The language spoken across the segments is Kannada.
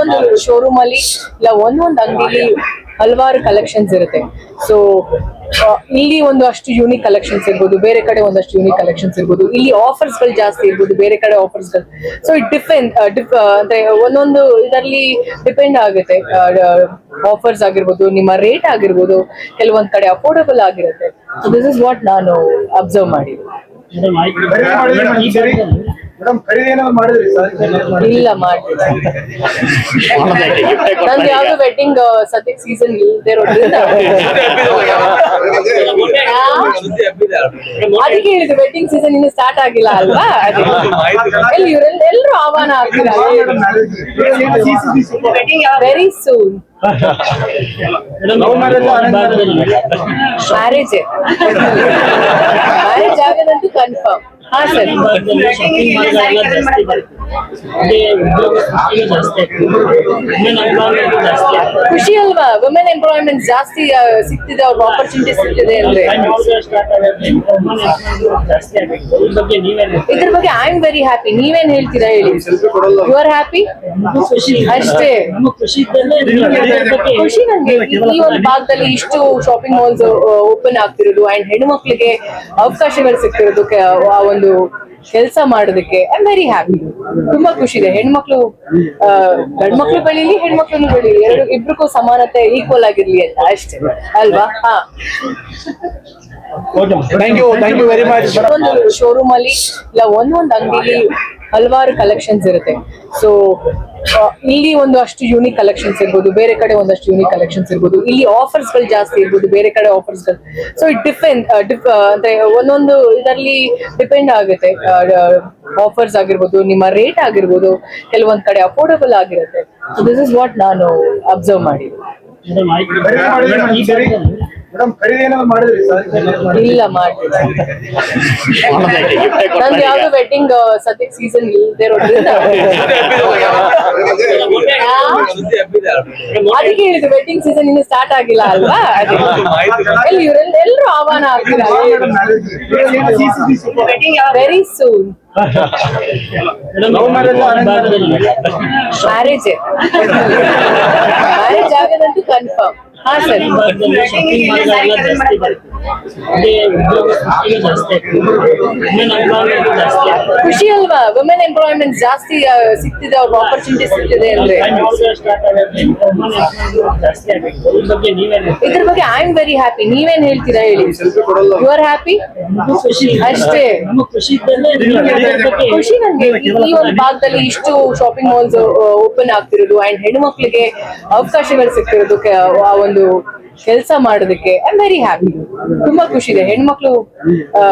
ಒಂದು ಶೋರೂಮ್ ಅಲ್ಲಿ ಇಲ್ಲ ಒಂದೊಂದು ಅಂಗಡಿಲಿ ಹಲವಾರು ಕಲೆಕ್ಷನ್ಸ್ ಇರುತ್ತೆ. ಸೊ ಇಲ್ಲಿ ಒಂದು ಅಷ್ಟು ಯೂನಿಕ್ ಕಲೆಕ್ಷನ್ಸ್ ಇರ್ಬೋದು ಬೇರೆ ಕಡೆ ಒಂದಷ್ಟು ಯೂನಿಕ್ ಕಲೆಕ್ಷನ್ಸ್ ಇರ್ಬೋದು ಇಲ್ಲಿ ಆಫರ್ಸ್ಗಳು ಜಾಸ್ತಿ ಇರ್ಬೋದು ಬೇರೆ ಕಡೆ ಆಫರ್ಸ್ಗಳು. ಸೊ ಇಟ್ ಡಿಫೆಂಡ್ ಅಂದ್ರೆ ಒಂದೊಂದು ಇದರಲ್ಲಿ ಡಿಪೆಂಡ್ ಆಗುತ್ತೆ. ಆಫರ್ಸ್ ಆಗಿರ್ಬೋದು ನಿಮ್ಮ ರೇಟ್ ಆಗಿರ್ಬೋದು ಕೆಲವೊಂದ್ ಕಡೆ ಅಫೋರ್ಡಬಲ್ ಆಗಿರುತ್ತೆ. ಸೊ ದಿಸ್ ಇಸ್ ವಾಟ್ ನಾನು ಅಬ್ಸರ್ವ್ ಮಾಡಿದ್ದು. ಖರೀದಿ ಮಾಡಿದ್ರಿ ಮೇಡಮ್ ಸರಿ ಮೇಡಮ್ ಖರೀದಿ ಏನಾದ್ರು ಮಾಡಿದ್ರಿ ಸರ್ ಇಲ್ಲ ಮಾಡ್ತಿಲ್ಲ ನಂದು ಯಾವ್ದು ವೆಡ್ಡಿಂಗ್ ಸದ್ಯಕ್ಕೆ ಸೀಸನ್ ಇಲ್ಲದೆ ಇರೋದ್ರಿಂದ ಅದಕ್ಕೆ ಹೇಳಿದ್ರು ವೆಡ್ಡಿಂಗ್ ಸೀಸನ್ ಇನ್ನು ಸ್ಟಾರ್ಟ್ ಆಗಿಲ್ಲ ಅಲ್ವಾ ಎಲ್ಲಿ ಇವರೆಲ್ಲ ಎಲ್ಲರೂ ಆಹ್ವಾನ ಆಗ್ತಾರೆ very soon love marriage marriage marriage ಆಗೋದಂತೂ ಕನ್ಫರ್ಮ್ ಹಾ ಸರ್ ಖುಷಿ ಅಲ್ವಾ ವುಮೆನ್ ಎಂಪ್ಲಾಯ್ಮೆಂಟ್ ಜಾಸ್ತಿ ಸಿಗ್ತಿದೆ, ಅವ್ರಿಗೆ ಆಪರ್ಚುನಿಟಿ ಸಿಗ್ತಿದೆ ಅಂದ್ರೆ. ಇದ್ರ ಬಗ್ಗೆ ಐ ಆಮ್ ವೆರಿ ಹ್ಯಾಪಿ ನೀವೇನ್ ಹೇಳ್ತೀರಾ ಹೇಳಿ? ಯು ಆರ್ ಹ್ಯಾಪಿ ಅಷ್ಟೇ. ಖುಷಿ ನನ್ಗೆ ಈ ಒಂದು ಭಾಗದಲ್ಲಿ ಇಷ್ಟು ಶಾಪಿಂಗ್ ಮಾಲ್ಸ್ ಓಪನ್ ಆಗ್ತಿರೋದು ಅಂಡ್ ಹೆಣ್ಣು ಮಕ್ಳಿಗೆ ಅವಕಾಶಗಳು ಸಿಗ್ತಿರೋದು ಆ ಒಂದು ಕೆಲಸ ಮಾಡೋದಕ್ಕೆ ಐ ವೆರಿ ಹ್ಯಾಪಿ ತುಂಬಾ ಖುಷಿ ಇದೆ. ಹೆಣ್ಮಕ್ಳು ಆ, ಗಂಡ್ ಮಕ್ಳು ಬೆಳೀಲಿ ಹೆಣ್ಮಕ್ಳು ಬೆಳೀಲಿ. ಎರಡು ಇಬ್ರಿಗೂ ಸಮಾನತೆ ಈಕ್ವಲ್ ಆಗಿರ್ಲಿ ಅಂತ ಅಷ್ಟೇ. ಅಲ್ವಾ? ಹಾ. ಒಂದು ಶೋರೂಮ್ ಅಲ್ಲಿ ಇಲ್ಲ ಒಂದೊಂದ್ ಅಂಗಡಿಲಿ ಹಲವಾರು ಕಲೆಕ್ಷನ್ಸ್ ಇರುತ್ತೆ. ಸೊ ಇಲ್ಲಿ ಒಂದು ಅಷ್ಟು ಯೂನಿಕ್ ಕಲೆಕ್ಷನ್ಸ್ ಇರ್ಬೋದು ಬೇರೆ ಕಡೆ ಒಂದಷ್ಟು ಯೂನಿಕ್ ಕಲೆಕ್ಷನ್ಸ್ ಇರ್ಬೋದು ಇಲ್ಲಿ ಆಫರ್ಸ್ಗಳು ಜಾಸ್ತಿ ಇರ್ಬೋದು ಬೇರೆ ಕಡೆ ಆಫರ್ಸ್ಗಳು. ಸೊ ಇಟ್ ಡಿಫೆಂಡ್ ಅಂದ್ರೆ ಒಂದೊಂದು ಇದರಲ್ಲಿ ಡಿಪೆಂಡ್ ಆಗುತ್ತೆ. ಆಫರ್ಸ್ ಆಗಿರ್ಬೋದು ನಿಮ್ಮ ರೇಟ್ ಆಗಿರ್ಬೋದು ಕೆಲವೊಂದ್ ಕಡೆ ಅಫೋರ್ಡಬಲ್ ಆಗಿರುತ್ತೆ. ಸೊ ದಿಸ್ ಇಸ್ ವಾಟ್ ನಾನು ಅಬ್ಸರ್ವ್ ಮಾಡಿದ್ದು. ಖರೀದಿ ಮಾಡಿದ್ರಿ ಮೇಡಮ್ ಸರಿ ಮೇಡಮ್ ಖರೀದಿ ಏನಾದ್ರು ಮಾಡಿದ್ರಿ ಸರ್ ಇಲ್ಲ ಮಾಡ್ತಿಲ್ಲ ನಂದು ಯಾವ್ದು ವೆಡ್ಡಿಂಗ್ ಸದ್ಯಕ್ಕೆ ಸೀಸನ್ ಇಲ್ಲದೆ ಇರೋದ್ರಿಂದ ಅದಕ್ಕೆ ಹೇಳಿದ್ರು ವೆಡ್ಡಿಂಗ್ ಸೀಸನ್ ಇನ್ನು ಸ್ಟಾರ್ಟ್ ಆಗಿಲ್ಲ ಅಲ್ವಾ ಎಲ್ಲಿ ಇವರೆಲ್ಲ ಎಲ್ಲರೂ ಆಹ್ವಾನ ಆಗ್ತಾರೆ very soon love marriage marriage marriage ಆಗೋದಂತೂ confirm ಹಾ ಸರ್ ಖುಷಿ ಅಲ್ವಾ ವುಮೆನ್ ಎಂಪ್ಲಾಯ್ಮೆಂಟ್ ಜಾಸ್ತಿ ಸಿಗ್ತಿದೆ, ಅವ್ರಿಗೆ ಆಪರ್ಚುನಿಟಿ ಸಿಗ್ತಿದೆ ಅಂದ್ರೆ. ಇದ್ರ ಬಗ್ಗೆ ಐ ಆಮ್ ವೆರಿ ಹ್ಯಾಪಿ ನೀವೇನ್ ಹೇಳ್ತೀರಾ ಹೇಳಿ? ಯು ಆರ್ ಹ್ಯಾಪಿ ಅಷ್ಟೇ. ಖುಷಿ ನನ್ಗೆ ಈ ಒಂದು ಭಾಗದಲ್ಲಿ ಇಷ್ಟು ಶಾಪಿಂಗ್ ಮಾಲ್ಸ್ ಓಪನ್ ಆಗ್ತಿರೋದು ಅಂಡ್ ಹೆಣ್ಣು ಮಕ್ಕಳಿಗೆ ಅವಕಾಶಗಳು ಸಿಗ್ತಿರೋದು ಆ ಒಂದು ಕೆಲಸ ಮಾಡೋದಕ್ಕೆ ಐ ಆಮ್ ವೆರಿ ಹ್ಯಾಪಿ ತುಂಬಾ ಖುಷಿ ಇದೆ. ಹೆಣ್ಮಕ್ಳು ಆ,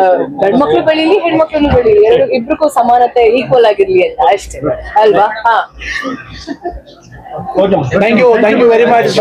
ಗಂಡ್ ಮಕ್ಳು ಬೆಳೀಲಿ ಹೆಣ್ಮಕ್ಳು ಬೆಳೀಲಿ. ಎರಡು ಇಬ್ರಿಗೂ ಸಮಾನತೆ ಈಕ್ವಲ್ ಆಗಿರ್ಲಿ ಅಂತ ಅಷ್ಟೇ. ಅಲ್ವಾ? ಹಾ. Thank you thank you very much